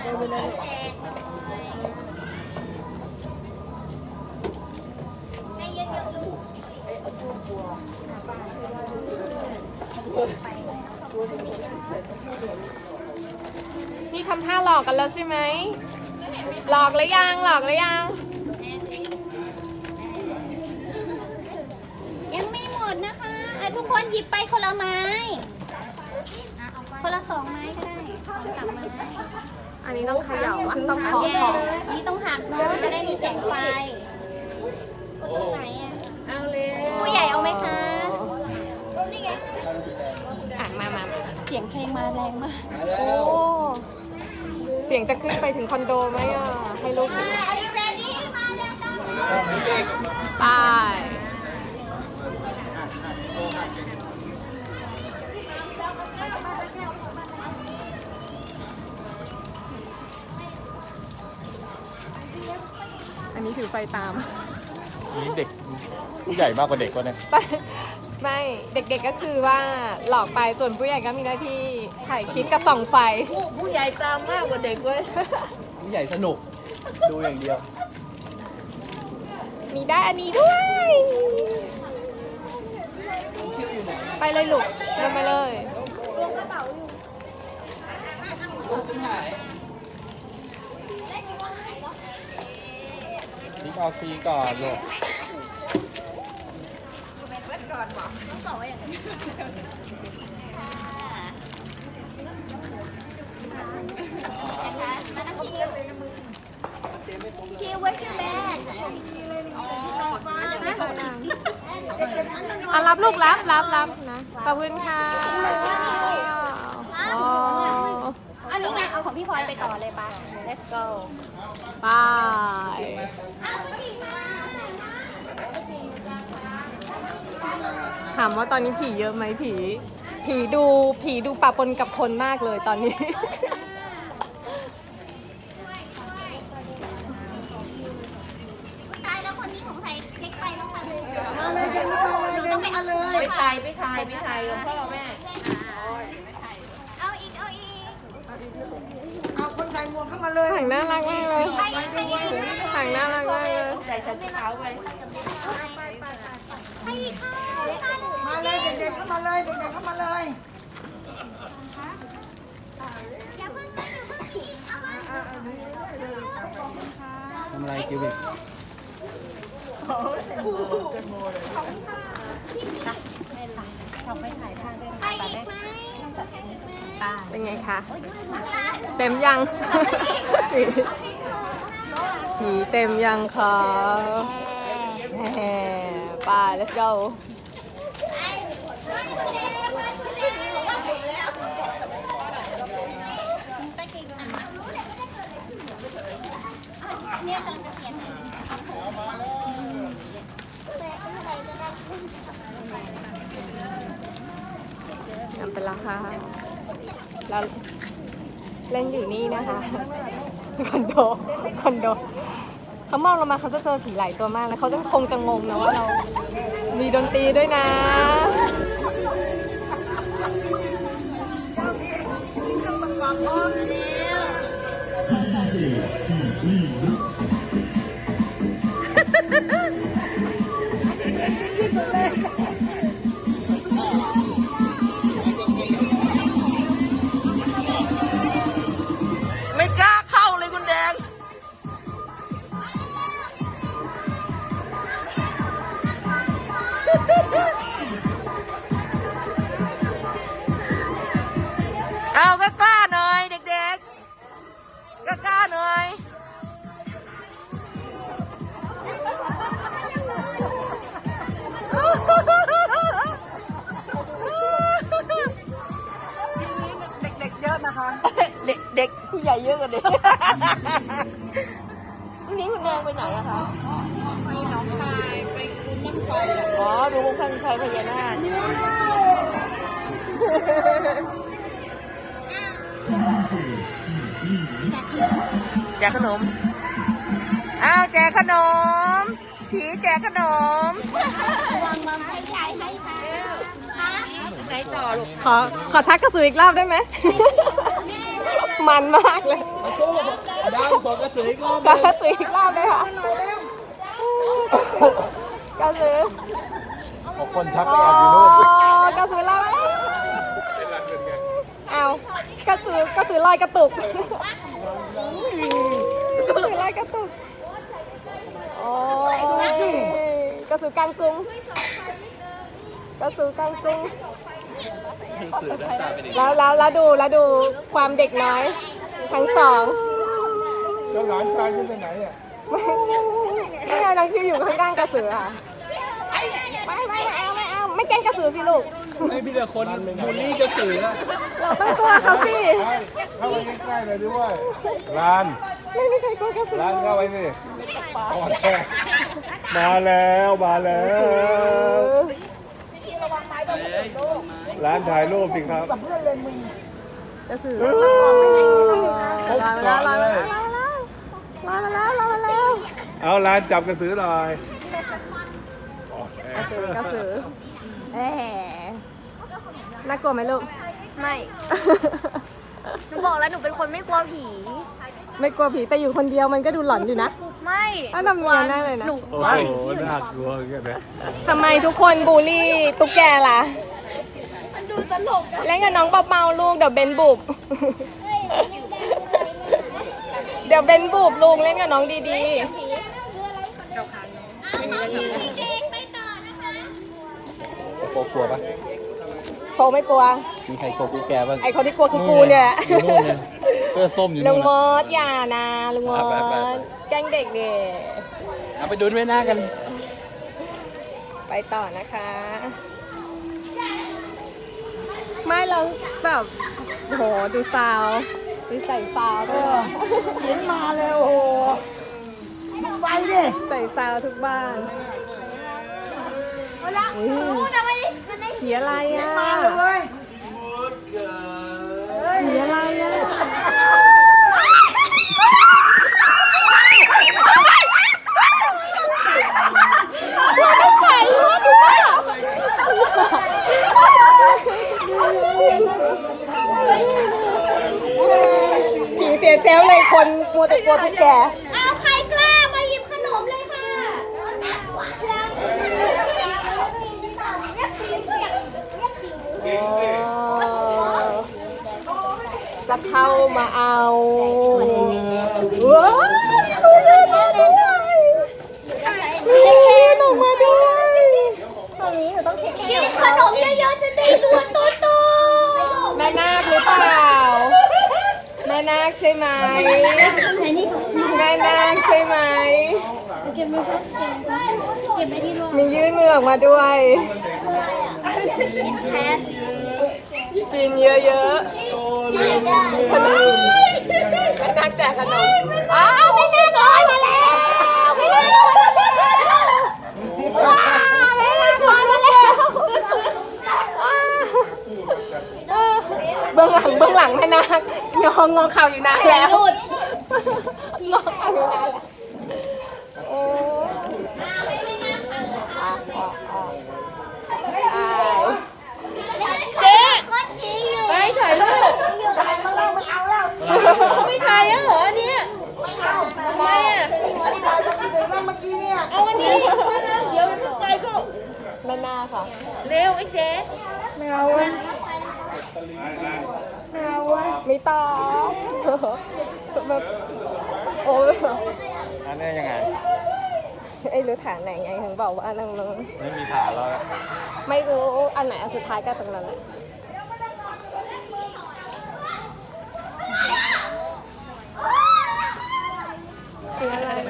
ให้เยอะๆลูกนี่ทำท่าหลอกกันแล้วใช่ไหม หลอกหรือยัง หลอกหรือยัง ยังไม่หมดนะคะอะทุกคนหยิบไปคนละไม้ คนละสองไม้ก็ได้สองสามไม้ อันนี้ต้องเขย่าอะต้องเคาะแย่เคาะนี่ต้องหักเนาะจะได้มีแสงไฟไหนอะเอาเลยผู้ใหญ่เอาไหมคะอะมามามาเสียงเพลงมาแรงมาก โอ้ เสียงจะขึ้นไปถึงคอนโดไหมอะ ให้ลูก ตามนี่เด็กผู้ใหญ่มากกว่าเด็กก็เนี่ยไม่เด็กๆก็คือว่าหลอกไปส่วนผู้ใหญ่ก็มีหน้าที่ถ่ายคลิปกับส่องไฟ ผู้ผู้ใหญ่ตามมากกว่าเด็กเว้ย ผู้ใหญ่สนุก ดูอย่างเดียว มีได้อันนี้ด้วย ไปเลยลูกเดินไปเลยนี่เอาซีก่อนลูกนะคะมานั่งคิวคิว where's your bag อะรับลูกรับรับรับนะขอบคุณค่ะโอ้อันนี้ไงเอาของพี่พลอยไปต่อเลยปะ let's go ไปามว่าตอนนี้ผีเยอะไหมผี ผีดูผีดูปะปนกับคนมากเลยตอนนี้ ตายแล้วคนนี้ของใครเล็กไปแล้วค่ะมาเลยจะมาเลยหนูต้องไปเอาเลยไปถ่ายไปถ่ายไปถ่ายกับพ่อแม่ เอาอีก เอาอีก เอาคนใส่หมวกเข้ามาเลย ถังน่ารักมากเลยไปอีกไปอีกถังน่ารักมากเลย ใส่ชุดขาวไปไปอีกค่ะ มาเลยเด็กๆเข้ามาเลยเด็กๆเข้ามาเลยอย่าเพิ่งนะอย่าเพิ่งอีกเอามาทำอะไรกิวบิกไปอีกไหมเป็นไงคะ เต็มยัง ผีเต็มยังคะแหม ไป let's go ไปเก่งอะเนี่ยกำลังจะเขียนให้แต่อะไรจะได้นำไปแล้วค่ะเราเล่นอยู่นี่นะคะ คอนโด คอนโด เขามองเรามาเขาจะเจอผีหลายตัวมากแล้วเขาจะคงจะงงนะว่าเรา มีดนตรีด้วยนะไม่ ดูข้างไฟพญานาคแจกขนม อ้าวแจกขนม ผีแจกขนมวางวางให้ยายให้ค่ะฮะไหนต่อลูก ขอขอชักกระสืออีกรอบได้ไหมแม่มันมากเลยดาวส่งกระสืออีกรอบกระสืออีกรอบเลยค่ะกระสือ ของคนชักไปอ๋อแอบอยู่นู่นกระสือลอยมาแล้วเอากระสือกระสือลอยกระตุกกระสือลอยกระตุกโอ้ยกระสือกลางกรุงกระสือกลางกรุงแล้วแล้วแล้วดูแล้วดูความเด็กน้อยทั้งสองแล้วหลานชายขึ้นไปไหนอะไม่เอาน้องคิวอยู่ข้างๆกระสือค่ะ ไม่ไม่ไม่เอาไม่เอาไม่แกล้งกระสือสิลูกไม่พี่แต่คนบูลลี่กระสืออะเราต้องกลัวเขาสิ เข้าไปใกล้ๆเลยด้วยลานไม่มีใครกลัวกระสือลานเข้าไปสิอ่อนแอมาแล้วมาแล้วร้านถ่ายรูปสิครับกระสือเออรอมาแล้วรอมาแล้วรอมาแล้วมาแล้ว เอาร้านจับกระสือหน่อย ระสือกระสือแหมน่ากลัวไหมลูก ไม่หนูบอกแล้วหนูเป็นคนไม่กลัวผี ไม่กลัวผีแต่อยู่คนเดียวมันก็ดูหลอนอยู่นะไม่น่าดำเนียนแน่เลยนะหนูโอ้โหน่ากลัวเหมือนกันนะทำไมทุกคนบูลลี่ตุ๊กแกล่ะมันดูตลกอะเล่นกับน้องเบาๆลูกเดี๋ยวเบนบุบเดี๋ยวเบนบุบลุงเล่นกับน้องดีจริงไปต่อนะคะ โกกลัวปะๆโฟไม่กลัว มีใครกลัวกูแกบ้างไอคนที่กลัวคือกูเนี่ยอยู่นู่นเลยเสื้อส้มอยู่ลุนู่งนมน่ะ ดอย่านะลุงมดไปไปไป แกล้งเด็กเด็เอาไปดูด้วยหน้ากัน ไปต่อนะคะ ไม่แล้วแบบโหดูซาวดูใส่ซาวด้วยอะเสียงมาเลยโอ้โหไปดิ ใส่ซาวทุกบ้าน เอาละพูดเอา ไปดิมันได้ผีอะไรอะเว้ยผีอะไรอะใส่หัวดูป่ะผีเสียเซลลเลยคนมัวแต่กลัวตุ๊กแก เอาใครกล้ามาหยิบขนมเลยค่ะ จะเข้ามาเอาเช็คแคนออกมาด้วยตรงนี้หนูต้องเช็คกินขนมเยอะๆจะได้ตัวโตแม่นาคหรือเปล่า แม่นาคใช่ไหมๆไหนนี่แม่นาคใช่ไหมเก็บมือครับเก็บไว้ที่ร่วงมียื่นมือออกมาด้วยแทนกินเยอะๆ ขนมแม่นาคแจกขนมอ้าวแม่นาคลอยมาแล้วแม่นาคลอยมาแล้วว้าวแม่นาคลอยมาแล้วว้าวเบื้องหลังเบื้องหลังแม่นาคงองงอเข่าอยู่นานแล้วงอเข่าอยู่นานแล้วโอ้อะอะอะอะ เจ๊ก็ชี้อยู่ ไปถ่ายรูปเขาไม่ถ่ายแล้วเหรออันเนี่ยทำไมอะเอาอันนี้เดี๋ยวไปก็ แม่นาคค่ะ เร็วไอ้เจ๊ ไม่ เอาเว้ยไม่เอาเว้ยไม่ตอบแบบโอ้ยอันนี้ยังไงไอ้รู้ฐานไหนไงถึงบอกว่านั่งลงไม่มีฐานแล้วอะไม่รู้อันไหนอันสุดท้ายก็ตรงนั้นแหละคืออะไรอั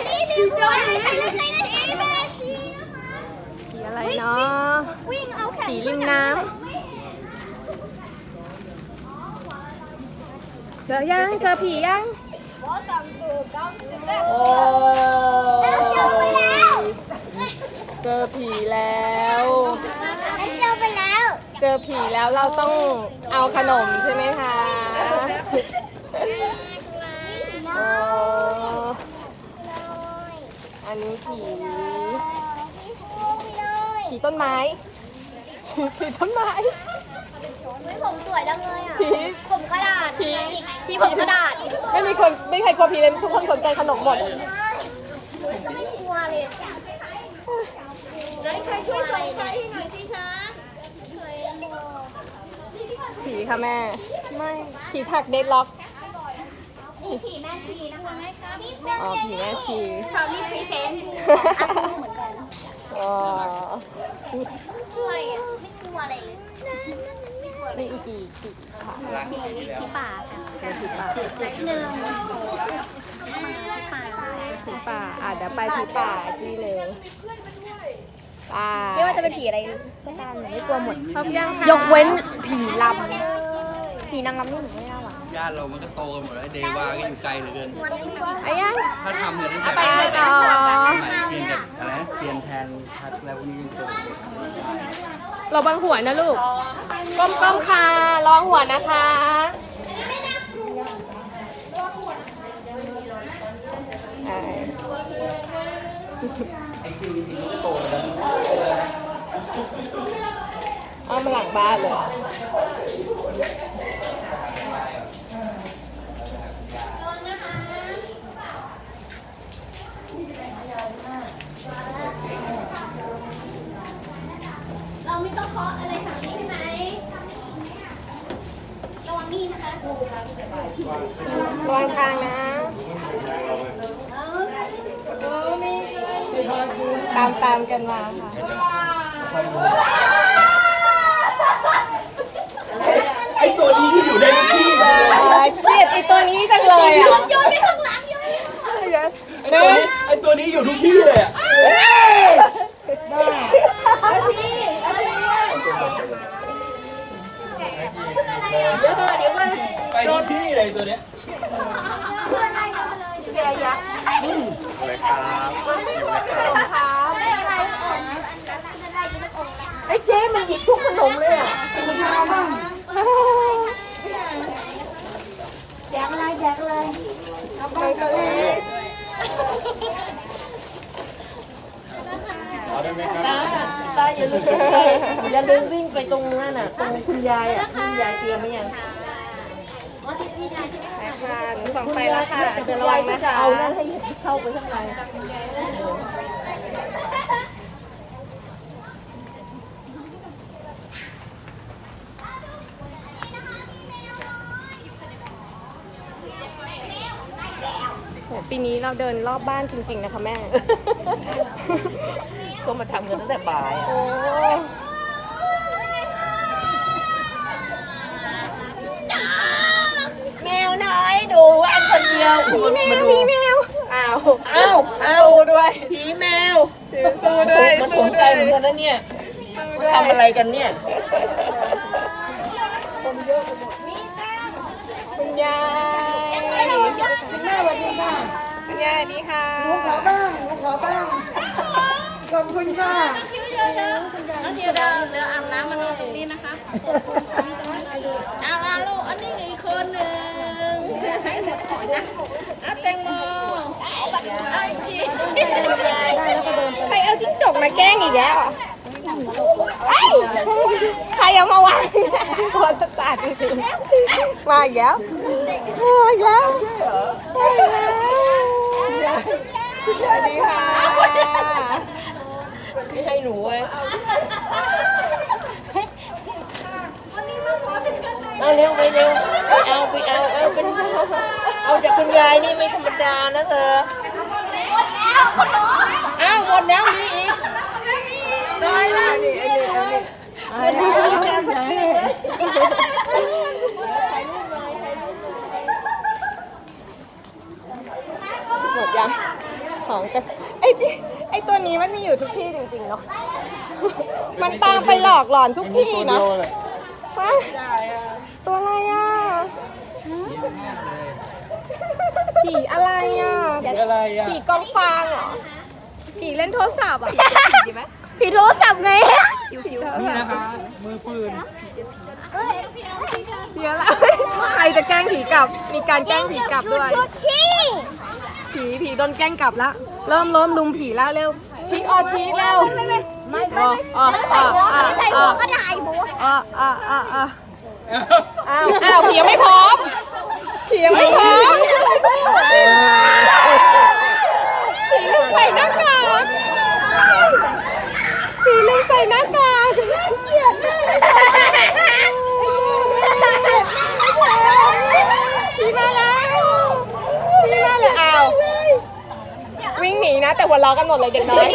นนี้ดิวโดนอะไรใส่ในนี้แม่ชี้ ผีอะไรเนาะ วิ่งเอาแขน ผีริ มน้ำเจอยังเจอผียังโอ้เจอไปแล้วเจอผีแล้วเจอไปแล้ว เจอผีแล้วเราต้องเอาขนมใช่ไหมคะโอ้อันนี้ผีผีต้นไม้ ผีต้นไม้ไม่ผมสวยจังเลยอะ ผี ผมกระดาษผีพี่ผมกระดาษไม่มีคนไม่มีใครกลัวผีเลยทุกคนสนใจขนมหมดไม่กลัวเลยไหนใครช่วยส่งไฟให้หน่อยสิคะผีค่ะแม่ ไม่ผีถักเดดล็อก นี่ผีแม่ชีนะคะแม่ครับอ๋อผีแม่ชีชาวนี่พรีเซนต์เหมือนกัน อ๋อช่วยอะไม่กลัวเลยไม่กลัวเลยนี่อีกกี่กี่ค่ะที่ป่าค่ะผีป่าหนึ่งป่าผีป่าอะเดี๋ยวไปผีป่าที่เลยป่าไม่ว่าจะเป็นผีอะไรก็ตามหนูไม่กลัวหมดครบยังคะยกเว้นผีลำผีนางรำนี่หนูไม่เอาอะ ญาติเรามันก็โตกันหมดแล้วไอ้เดวาก็อยู่ไกลเหลือเกิน ไอ้ยังถ้าทำเนี่ยตั้งแต่ไปสมัยต่อเปลี่ยนกับอะไรนะเปลี่ยนแทนทัดแล้วนี่ตัวเราบังหัวนะลูก ก้มก้มๆค่ะลองหัวนะคะใช่เอามาหลังบ้านเลย เราไม่ต้องเคาะอะไรแถวนี้ใช่ไหมระวัง นี่นะคะระวังทางนะตามตามๆกันมาค่ะไอ้ตัวนี้ที่อยู่ในที่โอ๊ยเกลียดไอตัวนี้จังเลยอะโยนไปข้างหลังโยนไอ้ตัวนี้ไอ้ตัวนี้อยู่ทุกที่เลยอะไปทุกที่เลยตัวเนี้ยอะไรครับอยู่ในกล่องไอ้เจ๊มันหยิบทุกขนมเลยอะแจกอะไรแจกอะไรเอาได้ไหมครับตาอย่าลืมอย่าลืมวิ่งไปตรงนั้นน่ะ ตรงคุณยายอะคุณยายเตรียมไหมยัง ค่ะหนูสองไฟแล้วค่ะเดี๋ยวระวังนะจะคะเอานั่นให้เข้าไปข้างในโหปีนี้เราเดินรอบบ้านจริง ๆ นะคะแม่ ก็มาทำกันตั้งแต่บ่ายอะโอ้ แมวน้อยดูว่านคนเดียวมีแมมาวดูมีแมวอ้าวอ้าวอ้าวสู้ด้วยผีแมวสู้ด้วยมันสสู้นด้ใจวยเหมือนกันนะเนี่ยสู้ด้วยทำอะไรกันเนี่ยคุณยายคุณแม่สวัสดีค่ะคุณยายสวัสดีค่ะขอบ้างขอบ้างขอบคุณค่ะ แล้วเดี๋ยวเราเรืออาบน้ำมานอนตรงนี้นะคะเอาละลูกอันนี้อีกคนหนึ่งให้หมดก่อนนะเอาแตงโมเอาอีกทีใครเอาจิ้งจกมาแกล้งอีกแล้วเหรอเอ้ยใครเอามาวางตัวสตาร์จริงๆมาอีกแล้วมาอีกแล้วมาอีกแล้วสวัสดีค่ะ ไม่ให้หนูไว้เอาเร็วไปเร็วไปเอาไปเอาเอาเป็นเอาจากคุณยายนี่ไม่ธรรมดานะเธออ้าวหมดแล้วมีอีกตายแล้วนี่อันนี้อันนี้อันนี้อันนี้หมดยังของกันไอ้ที่ ไอ้ตัวนี้มันมีอยู่ทุกที่จริงๆเนาะ มันตามไปหลอกหลอนทุกที่ตัวเดีเนาะยวเลยวะตัวอะไรอะผีอะไรอะอะไรอะผีกองฟางเหรอผีเล่นโทรศัพท์อะผีไหมผีโทรศัพท์ไงผีโทรนี่ศัพนะท์คะมือปืนผีอะไรใครจะแกล้งผีกลับ มีการแกล้งผีกลับด้วยชุดชิง ผีผีโดนแกล้งกลับแล้วเริ่มเริ่มลุมผีแล้วเร็วชี้ออชี้เร็วไม่ไม่ไม่ใส่หมูใส่หัวก็ได้บัวอ๋ออ๋ออ๋ออ๋ออ้าวอ้าวผียังไม่พร้อมผียังไม่พร้อมผีลืมใส่หน้ากากผีลืมใส่หน้ากาก เกลียดมากเลย ผีมาแล้วผีมาเลยอ้าววิ่งห นีนะ แต่หัวเราะกันหมดเลยเด็กน้อย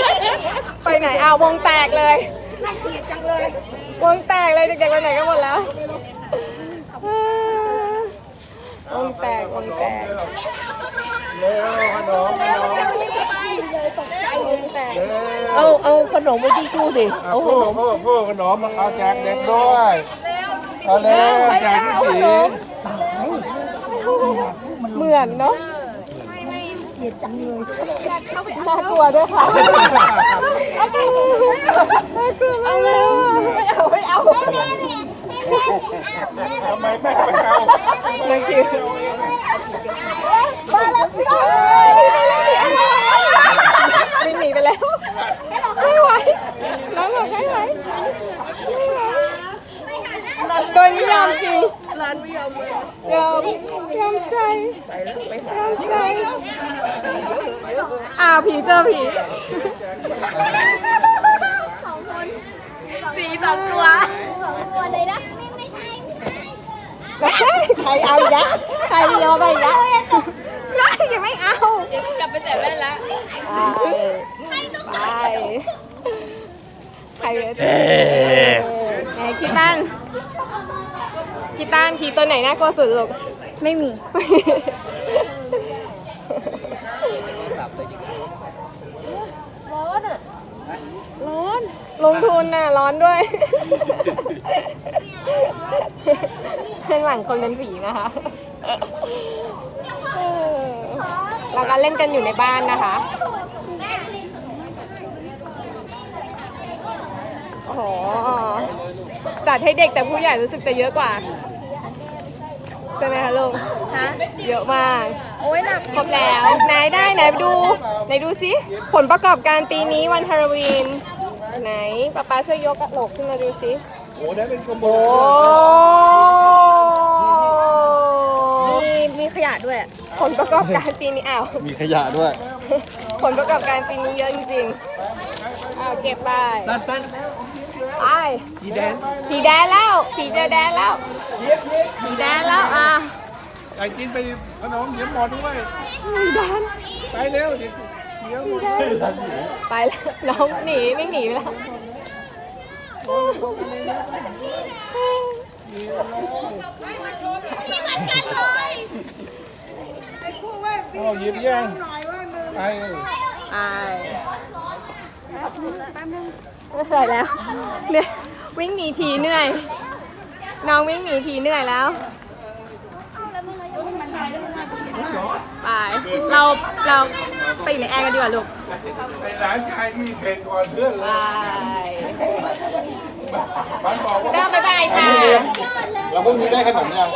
ไปไหนอ้าววงแตกเลย วงแตกเลยเด็กๆไปไหนกันหมดแล้ว วงแตกวงแตกเร็วขนมขนมวงแตก เอาเอาขนมไปที่ตู้สิเอาผู้ผู้ผู้ขนมเอาแจกเด็กด้วยเอาเร็วแจกผู้หญิงเหมือนเนาะ น่ากลัวด้วยค่ะน่ากลัวมาเลยอะไม่เอาไม่เอาทำไมแม่ไม่เอานั่นคือมาแล้วพี่วิ่งหนีไปแล้วไม่ไหวน้องบอกไม่ไหวไม่ไหว โดยไม่ยอมจริงร้านไม่ยอมเลยยอมยอมใจยอมใจอ้าวผีเจอผีสีสองตัวตัวเลยนะไม่ไม่ใช่ไม่ใช่ใครเอาอีกแล้วใครยอมไปอีกแล้วยังไม่เอากลับไปใส่แว่นแล้วไปใครเอ๊ ไหนกีตันกีตันผีตัวไหนน่ากลัวสุดลูก ไม่มี ร้อนอะ ร้อน ลงทุนน่ะ ร้อนด้วย ข้างหลังคนเป็นผีนะคะเออเราก็เล่นกันอยู่ในบ้านนะคะ โอ้โห จัดให้เด็กแต่ผู้ใหญ่รู้สึกจะเยอะกว่าใช่ไหมคะลูกฮะเยอะมาก โอ้ยหนักครบแล้วไหนได้ไหนดูไหนดูสิผลประกอบการปีนี้วันฮาโลวีนไหนป๊าป๊าช่วยยกกระโหลกขึ้นมาดูสิโอ้ได้เป็นขโมโอ้มีมีขยะด้วย ผลประกอบการปีนี้อ้าวมีขยะด้วย ผลประกอบการปีนี้เยอะจริงๆอ้าวเก็บไปตั้นตั้น ไปสีแดงสีแดงแล้วสีจะแดงแล้วสีแดงแล้วอะไอ้กินไปขนมเดี๋ยวหมดด้วยสีแดงไปเร็วเดี๋ยวเดี๋ยวหมดไปแล้วน้องหนีไม่หนีไปแล้วเอาหยิบยังไปไป ไม่เคยแล้วเนี่ยวิ่งหนีผีเหนื่อย น้องวิ่งหนีผีเหนื่อยแล้วไปเราเราไปอยู่ในแอร์กันดีกว่าลูกไอ้หลานชายมีเพลงก่อนเพื่อนเลไปยมันบอกว่าเดินบ๊ายบายค่ะเราเพิ่งมีได้ขนมยัง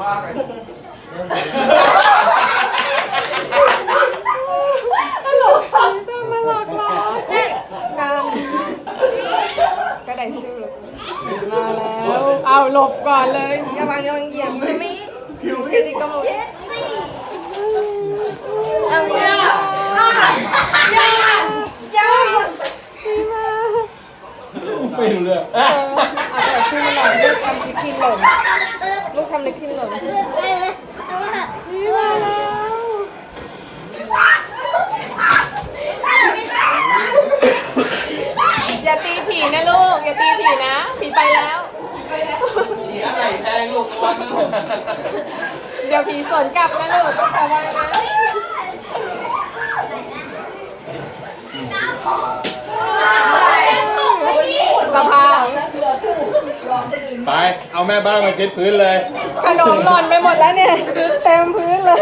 มาหลอกล้องานก็ได้ชื่อมาแล้ว เอาหลบก่อนเลยกำลังกำลังเหยียบไม่มีแค่นี้ก็หมดเอาอย่าไม่รู้เรื่องเอาแต่ชื่อหน่อยลูกทำลิปพินหล่น ทำลิปพินหล่นนี่มาแล้วอย่าตีผีนะลูก อย่าตีผีนะผีไปแล้วสีอะไรแพงลูกระวังนะลูกเดี๋ยวผีสวนกลับนะลูกระวังนะ สภาพไปเอาแม่บ้านมาเช็ดพื้นเลยขนมหล่นไปหมดแล้วเนี่ย เต็มพื้นเลย